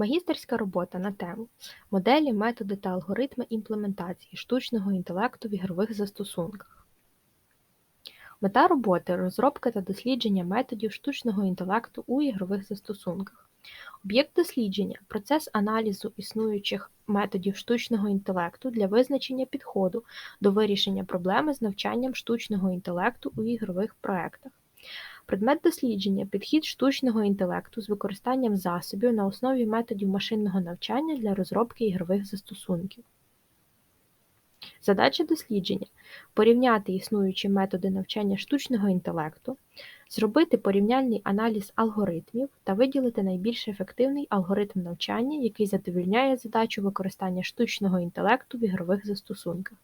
Магістерська робота на тему Моделі, методи та алгоритми імплементації штучного інтелекту в ігрових застосунках. Мета роботи розробка та дослідження методів штучного інтелекту у ігрових застосунках. Об'єкт дослідження процес аналізу існуючих методів штучного інтелекту для визначення підходу до вирішення проблеми з навчанням штучного інтелекту у ігрових проектах. Предмет дослідження підхід штучного інтелекту з використанням засобів на основі методів машинного навчання для розробки ігрових застосунків. Задача дослідження порівняти існуючі методи навчання штучного інтелекту, зробити порівняльний аналіз алгоритмів та виділити найбільш ефективний алгоритм навчання, який задовільняє задачу використання штучного інтелекту в ігрових застосунках.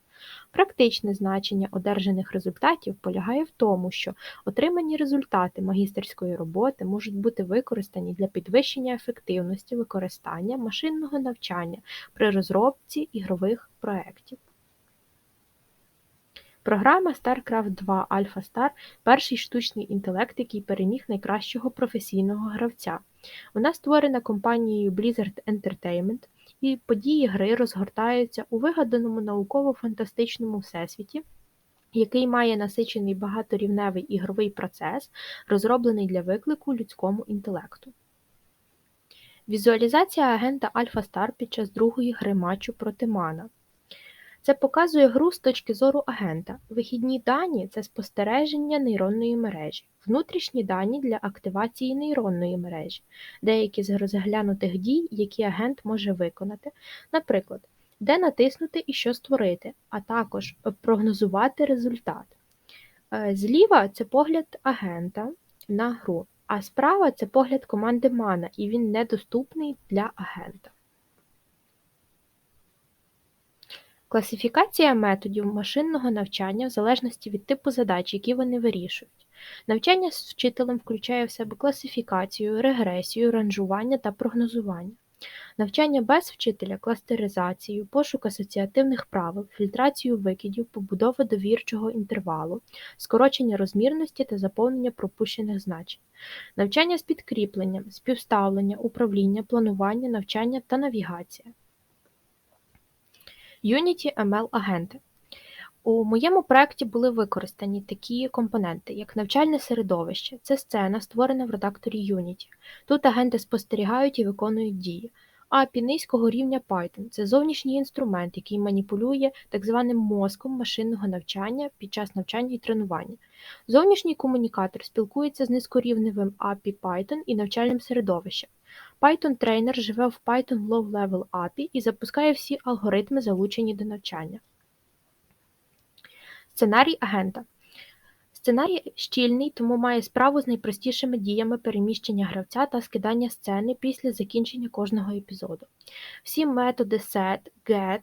Практичне значення одержаних результатів полягає в тому, що отримані результати магістерської роботи можуть бути використані для підвищення ефективності використання машинного навчання при розробці ігрових проєктів. Програма StarCraft 2 Alpha Star перший штучний інтелект, який переміг найкращого професійного гравця. Вона створена компанією Blizzard Entertainment, і події гри розгортаються у вигаданому науково-фантастичному всесвіті, який має насичений багаторівневий ігровий процес, розроблений для виклику людському інтелекту. Візуалізація агента Альфа Стар під час другої гри матчу проти Мана. Це показує гру з точки зору агента. Вихідні дані це спостереження нейронної мережі, внутрішні дані для активації нейронної мережі, деякі з розглянутих дій, які агент може виконати, наприклад, де натиснути і що створити, а також прогнозувати результат. Е, зліва це погляд агента на гру, а справа це погляд команди Мана, і він недоступний для агента. Класифікація методів машинного навчання в залежності від типу задач, які вони вирішують. Навчання з вчителем включає в себе класифікацію, регресію, ранжування та прогнозування. Навчання без вчителя кластеризацію, пошук асоціативних правил, фільтрацію викидів, побудову довірчого інтервалу, скорочення розмірності та заповнення пропущених значень, навчання з підкріпленням, співставлення, управління, планування, навчання та навігація. Unity ML агенти. У моєму проєкті були використані такі компоненти, як навчальне середовище, це сцена, створена в редакторі Unity. Тут агенти спостерігають і виконують дії. API низького рівня Python це зовнішній інструмент, який маніпулює так званим мозком машинного навчання під час навчання і тренування. Зовнішній комунікатор спілкується з низькорівневим API Python і навчальним середовищем. Python трейнер живе в Python Low Level API і запускає всі алгоритми, залучені до навчання. Сценарій агента. Сценарій щільний, тому має справу з найпростішими діями переміщення гравця та скидання сцени після закінчення кожного епізоду. Всі методи set, get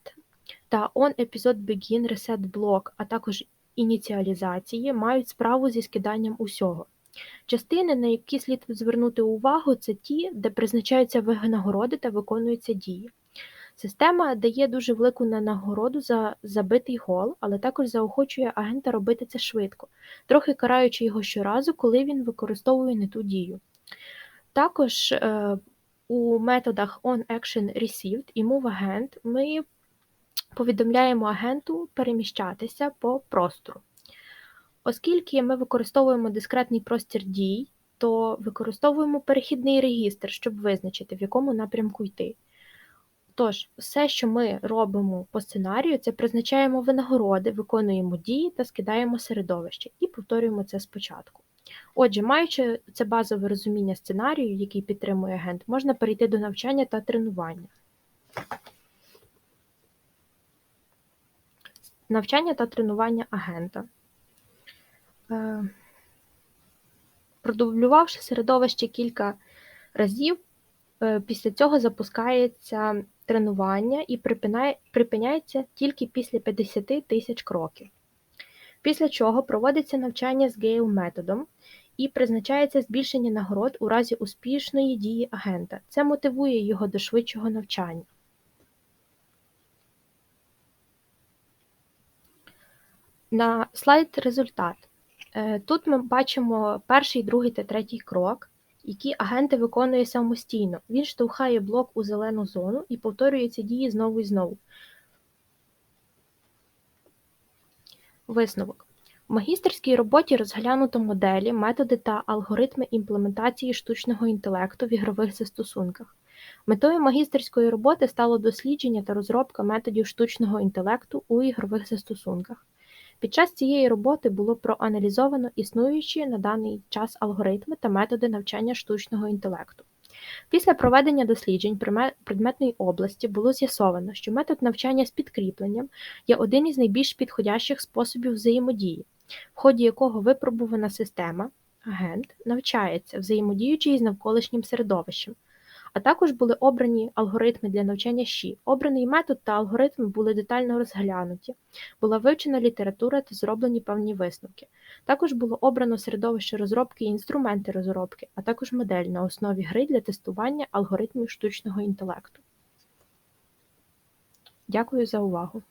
та onEpisodeBegin, resetBlock, а також ініціалізації мають справу зі скиданням усього. Частини, на які слід звернути увагу, це ті, де призначаються винагороди та виконуються дії. Система дає дуже велику нагороду за забитий гол, але також заохочує агента робити це швидко, трохи караючи його щоразу, коли він використовує не ту дію. Також е, у методах onActionReceived і MoveAgent ми повідомляємо агенту переміщатися по простору. Оскільки ми використовуємо дискретний простір дій, то використовуємо перехідний регістр, щоб визначити, в якому напрямку йти. Тож, все, що ми робимо по сценарію, це призначаємо винагороди, виконуємо дії та скидаємо середовище, і повторюємо це спочатку. Отже, маючи це базове розуміння сценарію, який підтримує агент, можна перейти до навчання та тренування. Навчання та тренування агента. Е, продублювавши середовище кілька разів, е, після цього запускається тренування і припиняється тільки після 50 тисяч кроків. Після чого проводиться навчання з гейл-методом і призначається збільшення нагород у разі успішної дії агента. Це мотивує його до швидшого навчання. На слайд результат. Е, тут ми бачимо перший, другий та третій крок, які агенти виконує самостійно. Він штовхає блок у зелену зону і повторює ці дії знову і знову. Висновок. В магістерській роботі розглянуто моделі, методи та алгоритми імплементації штучного інтелекту в ігрових застосунках. Метою магістерської роботи стало дослідження та розробка методів штучного інтелекту у ігрових застосунках. Під час цієї роботи було проаналізовано існуючі на даний час алгоритми та методи навчання штучного інтелекту. Після проведення досліджень предметної області було з'ясовано, що метод навчання з підкріпленням є один із найбільш підходящих способів взаємодії, в ході якого випробувана система, агент, навчається, взаємодіючи із навколишнім середовищем, а також були обрані алгоритми для навчання ЩІ. Обраний метод та алгоритми були детально розглянуті, була вивчена література та зроблені певні висновки. Також було обрано середовище розробки і інструменти розробки, а також модель на основі гри для тестування алгоритмів штучного інтелекту. Дякую за увагу!